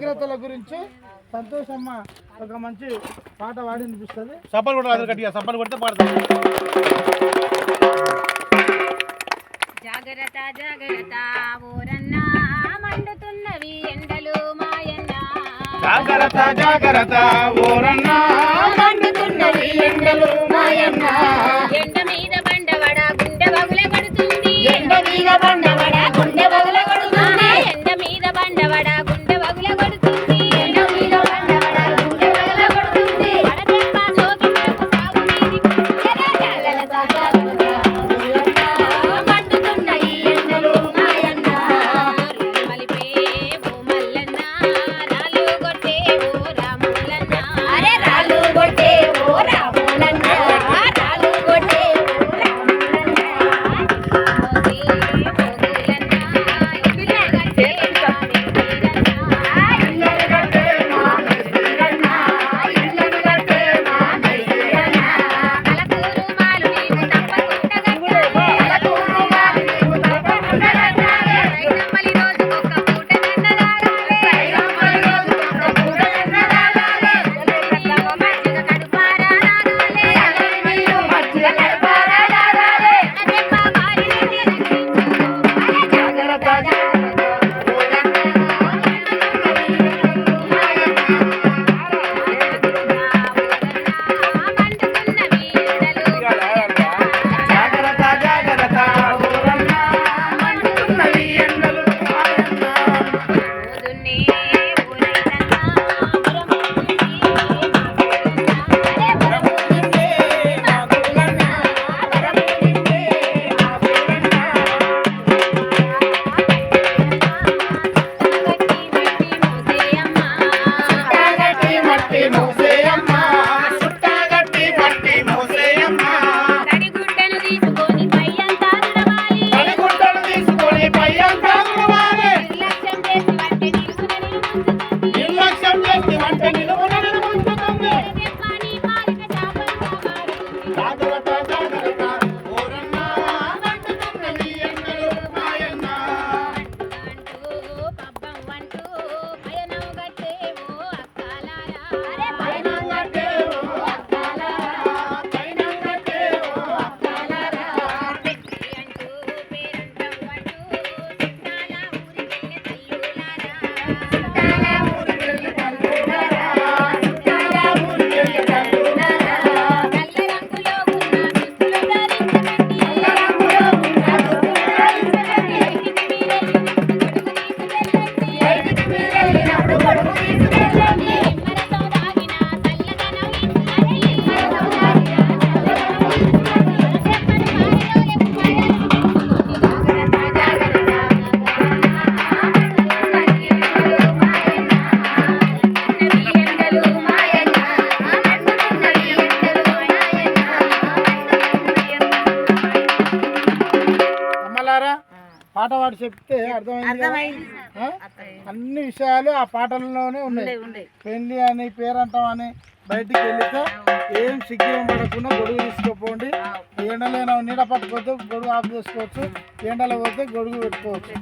జాగ్రత్తల గురించి సంతోషమ్మ ఒక మంచి పాట పాడి అనిపిస్తుంది కూడా రాదు గట్టిగా సప్పలు కొడితే పాడతాం. జాగ్రత్త జాగ్రత్త ఓరన్నా మండుతున్నవి ఎండలు మాయన్న. జాగ్రత్త జాగ్రత్త ఓరన్నా మండుతున్నవి ఎండలు మాయన్నా. పాట పాడి చెప్తే అర్థమైంది అన్ని విషయాలు ఆ పాటల్లోనే ఉన్నాయి. పెళ్ళి అని పేరంటం అని బయటికి వెళ్తే ఏం సిగ్గి ఉండకుండా గొడుగు తీసుకోపోండి. ఎండలేనో నీడ పట్టుకోవద్దు గొడుగు ఆఫ్ చేసుకోవచ్చు ఎండలో పోతే గొడుగు పెట్టుకోవచ్చు.